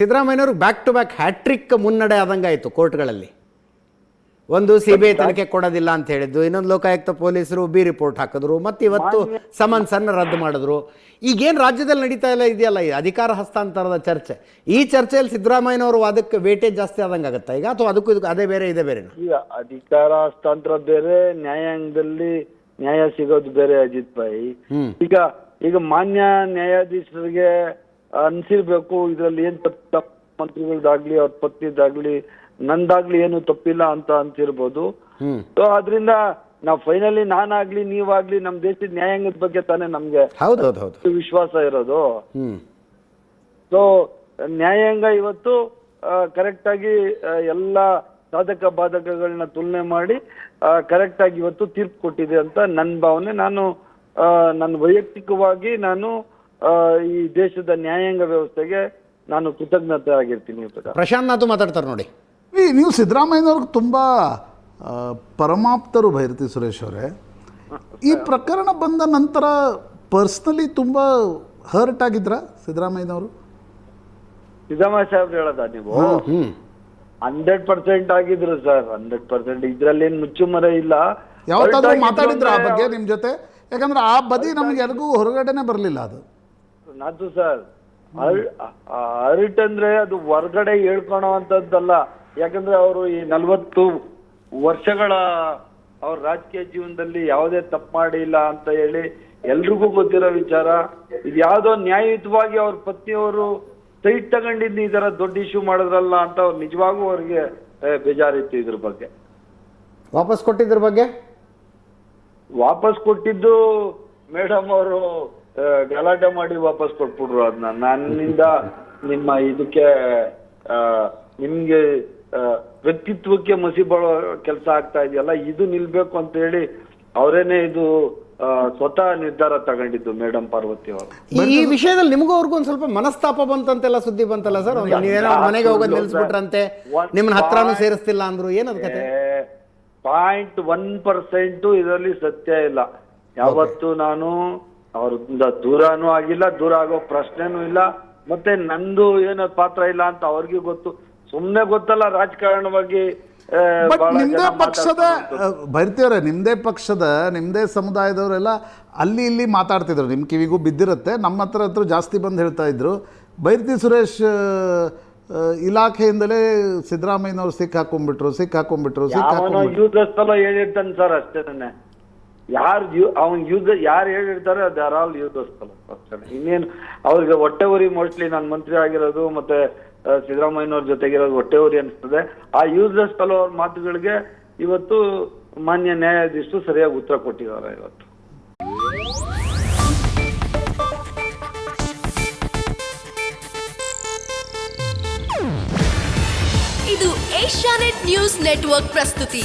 ಸಿದ್ದರಾಮಯ್ಯನವರು back to back hattrick ಮುನ್ನಡೆ ಆದಂಗಾಯಿತು ಕೋರ್ಟ್ಗಳಲ್ಲಿ. ಒಂದು ಸಿ ಬಿ ಐ ತನಿಖೆ ಕೊಡೋದಿಲ್ಲ ಅಂತ ಹೇಳಿದ್ದು ಇನ್ನೊಂದು ಲೋಕಾಯುಕ್ತ ಪೊಲೀಸರು ಬಿ ರಿಪೋರ್ಟ್ ಹಾಕಿದ್ರು ಮತ್ತು ಇವತ್ತು ಸಮನ್ಸನ್ನು ರದ್ದು ಮಾಡಿದ್ರು. ಈಗೇನು ರಾಜ್ಯದಲ್ಲಿ ನಡೀತಾ ಇಲ್ಲ ಇದೆಯಲ್ಲ ಈ ಅಧಿಕಾರ ಹಸ್ತಾಂತರದ ಚರ್ಚೆ. ಈ ಚರ್ಚೆಯಲ್ಲಿ ಸಿದ್ದರಾಮಯ್ಯನವರು ಅದಕ್ಕೆ ವೇಟೇಜ್ ಜಾಸ್ತಿ ಆದಂಗೆ ಆಗುತ್ತಾ ಈಗ ಅಥವಾ ಅದಕ್ಕೂ ಇದಕ್ಕೂ ಅದೇ ಬೇರೆ ಇದೆ ಬೇರೆ ಈಗ ಅಧಿಕಾರ ಹಸ್ತಾಂತರ ಬೇರೆ ನ್ಯಾಯಾಂಗದಲ್ಲಿ ನ್ಯಾಯ ಸಿಗೋದು ಬೇರೆ ಅಜಿತ್ ಭಾಯಿ. ಈಗ ಈಗ ಮಾನ್ಯ ನ್ಯಾಯಾಧೀಶರಿಗೆ ಅನ್ಸಿರ್ಬೇಕು ಇದ್ರಲ್ಲಿ ಏನ್ ತಪ್ಪು ಅವ್ರ ಪತ್ನಿದಾಗ್ಲಿ ನಂದಾಗ್ಲಿ ಏನು ತಪ್ಪಿಲ್ಲ ಅಂತ ಅಂತಿರ್ಬೋದು ಸೊ ಅದ್ರಿಂದ ನಾವು ಫೈನಲಿ ನಾನಾಗ್ಲಿ ನೀವಾಗ್ಲಿ ನಮ್ ದೇಶದ ನ್ಯಾಯಾಂಗದ ಬಗ್ಗೆ ತಾನೇ ನಮ್ಗೆ ವಿಶ್ವಾಸ ಇರೋದು. ಸೊ ನ್ಯಾಯಾಂಗ ಇವತ್ತು ಕರೆಕ್ಟ್ ಆಗಿ ಎಲ್ಲ ಸಾಧಕ ಬಾಧಕಗಳನ್ನ ತುಲನೆ ಮಾಡಿ ಕರೆಕ್ಟ್ ಆಗಿ ಇವತ್ತು ತೀರ್ಪು ಕೊಟ್ಟಿದೆ ಅಂತ ನನ್ನ ಭಾವನೆ. ನಾನು ನನ್ನ ವೈಯಕ್ತಿಕವಾಗಿ ನಾನು ಈ ದೇಶದ ನ್ಯಾಯಾಂಗ ವ್ಯವಸ್ಥೆಗೆ ನಾನು ಕೃತಜ್ಞತೆ ಆಗಿರ್ತೀನಿ ಪ್ರಶಾಂತ್ ನಾಥು ಮಾತಾಡ್ತಾರೆ ನೋಡಿ. ಈ ನೀವು ಸಿದ್ದರಾಮಯ್ಯನವ್ರಿಗೆ ತುಂಬ ಆ, ಪರಮಾಪ್ತರು ಭೈರತಿ ಸುರೇಶ್ ಅವರೇ. ಈ ಪ್ರಕರಣ ಬಂದ ನಂತರ ಪರ್ಸ್ನಲಿ ತುಂಬ ಹರ್ಟ್ ಆಗಿದ್ರ ಸಿದ್ದರಾಮಯ್ಯನವರು? ಸಿದ್ದರಾಮಯ್ಯ ಸಾಹೇಬ್ರು ಹೇಳದ ನೀವು? ಹಂಡ್ರೆಡ್ ಪರ್ಸೆಂಟ್ ಆಗಿದ್ರು ಸರ್ ಹಂಡ್ರೆಡ್ ಪರ್ಸೆಂಟ್. ಇದ್ರಲ್ಲಿ ಏನ್ ಮುಚ್ಚುಮರೆ ಇಲ್ಲ. ಯಾವತ್ತಾದ್ರೂ ಮಾತಾಡಿದ್ರ ಆ ಬಗ್ಗೆ ನಿಮ್ಮ ಜೊತೆ. ಯಾಕಂದ್ರೆ ಆ ಬದಿ ನಮ್ಗೆ ಯಾರಿಗೂ ಹೊರಗಡೆನೆ ಬರಲಿಲ್ಲ ಅದು. ನಾತು ಸರ್ ಅರಿಟ್ ಅಂದ್ರೆ ಅದು ಹೊರಗಡೆ ಹೇಳ್ಕೊಳೋ ಅಂತದ್ದಲ್ಲ ಯಾಕಂದ್ರೆ ಅವರು ಈ ನಲ್ವತ್ತು ವರ್ಷಗಳ ಅವ್ರ ರಾಜಕೀಯ ಜೀವನದಲ್ಲಿ ಯಾವುದೇ ತಪ್ಪು ಮಾಡಿಲ್ಲ ಅಂತ ಹೇಳಿ ಎಲ್ರಿಗೂ ಗೊತ್ತಿರೋ ವಿಚಾರ. ಇದು ಯಾವುದೋ ನ್ಯಾಯಯುತವಾಗಿ ಅವ್ರ ಪತ್ನಿಯವರು ಸೈಟ್ ತಗೊಂಡಿದ್ದು ಈ ತರ ದೊಡ್ಡ ಇಶ್ಯೂ ಮಾಡಿದ್ರಲ್ಲ ಅಂತ ಅವ್ರು ನಿಜವಾಗೂ ಅವ್ರಿಗೆ ಬೇಜಾರಿತ್ತು ಇದ್ರ ಬಗ್ಗೆ. ವಾಪಸ್ ಕೊಟ್ಟಿದ್ರ ಬಗ್ಗೆ? ವಾಪಸ್ ಕೊಟ್ಟಿದ್ದು ಮೇಡಮ್ ಅವರು ಗಲಾಟೆ ಮಾಡಿ ವಾಪಸ್ ಕೊಟ್ಬಿಟ್ರು ಅದನ್ನ ನನ್ನಿಂದ ನಿಮ್ಮ ಇದಕ್ಕೆ ಆ, ನಿಮ್ಗೆ ಆ, ವ್ಯಕ್ತಿತ್ವಕ್ಕೆ ಮಸಿ ಬಾಳೋ ಕೆಲಸ ಆಗ್ತಾ ಇದೆಯಲ್ಲ ಇದು ನಿಲ್ಬೇಕು ಅಂತ ಹೇಳಿ ಅವರೇನೆ ಇದು ಆ, ಸ್ವತಃ ನಿರ್ಧಾರ ತಗೊಂಡಿದ್ದು ಮೇಡಮ್ ಪಾರ್ವತಿ ಅವರು. ಈ- ವಿಷಯದಲ್ಲಿ ನಿಮಗೂ ಅವ್ರಿಗೂ ಒಂದ್ ಸ್ವಲ್ಪ ಮನಸ್ತಾಪ ಬಂತಂತೆಲ್ಲ ಸುದ್ದಿ ಬಂತಲ್ಲ ಸರ್? ನೀವೇನೋ ಮನೆಗೆ ಹೋಗೋದು ನಿಲ್ಸ್ಬಿಟ್ರಂತೆ ನಿಮ್ಮನ್ನ ಹತ್ರನೂ ಸೇರಿಸ್ತಿಲ್ಲ ಅಂದ್ರು ಏನದ್ ಕತೆ? ಪಾಯಿಂಟ್ ಒನ್ ಪರ್ಸೆಂಟ್ ಇದರಲ್ಲಿ ಸತ್ಯ ಇಲ್ಲ. ಯಾವತ್ತು ನಾನು ಅವ್ರಿಂದ ದೂರನೂ ಆಗಿಲ್ಲ ದೂರ ಆಗೋ ಪ್ರಶ್ನೆನೂ ಇಲ್ಲ ಮತ್ತೆ ನಂದು ಏನೋ ಪಾತ್ರ ಇಲ್ಲ ಅಂತ ಅವ್ರಿಗೆ ಗೊತ್ತು. ಸುಮ್ನೆ ಗೊತ್ತಲ್ಲ ರಾಜಕಾರಣವಾಗಿ ನಿಮ್ದೇ ಪಕ್ಷದ. ನಿಮ್ದೇ ನಿಮ್ಮದೇ ಪಕ್ಷದ ನಿಮ್ಮದೇ ಸಮುದಾಯದವರೆಲ್ಲ ಅಲ್ಲಿ ಇಲ್ಲಿ ಮಾತಾಡ್ತಿದ್ರು. ನಿಮ್ಮ ಕಿವಿಗೂ ಬಿದ್ದಿರುತ್ತೆ ನಮ್ಮ ಹತ್ರ ಹತ್ರ ಜಾಸ್ತಿ ಬಂದು ಹೇಳ್ತಾ ಇದ್ರು. ಬೈರ್ತಿ ಸುರೇಶ್ ಇಲಾಖೆಯಿಂದಲೇ ಸಿದ್ದರಾಮಯ್ಯನವ್ರು ಸಿಕ್ಕಾಕೊಂಡ್ಬಿಟ್ರು ಸಿಕ್ಕಾಕೊಂಡ್ಬಿಟ್ರು ಸಿಕ್ಕಾಕೊಂಡ್ಬಿಟ್ರು. ಹೇಳಿರ್ತಾನೆ ಸರ್ ಅಷ್ಟೇನೆ. ಯಾರು ಅವನ್ ಯೂಸ್ ಯಾರು ಹೇಳಿರ್ತಾರೆ ಅದು ಆರ್ ಆಲ್ ಅಷ್ಟೇ. ಇನ್ನೇನು, ಅವ್ರಿಗೆ ಹೊಟ್ಟೆ ಉರಿ ಮೋಸ್ಟ್ಲಿ ನಾನು ಮಂತ್ರಿ ಆಗಿರೋದು ಮತ್ತೆ ಸಿದ್ದರಾಮಯ್ಯನವ್ರ ಜೊತೆಗಿರೋದು ಹೊಟ್ಟೆ ಉರಿ ಅನಿಸ್ತದೆ. ಆ ಯೂಸಸ್ ಫೆಲೋ ಅವ್ರ ಮಾತುಗಳಿಗೆ ಇವತ್ತು ಮಾನ್ಯ ನ್ಯಾಯಾಧೀಶರು ಸರಿಯಾಗಿ ಉತ್ತರ ಕೊಟ್ಟಿದ್ದಾರೆ ಇವತ್ತು. ಇದು ಏಷ್ಯಾನೆಟ್ ನ್ಯೂಸ್ ನೆಟ್ವರ್ಕ್ ಪ್ರಸ್ತುತಿ.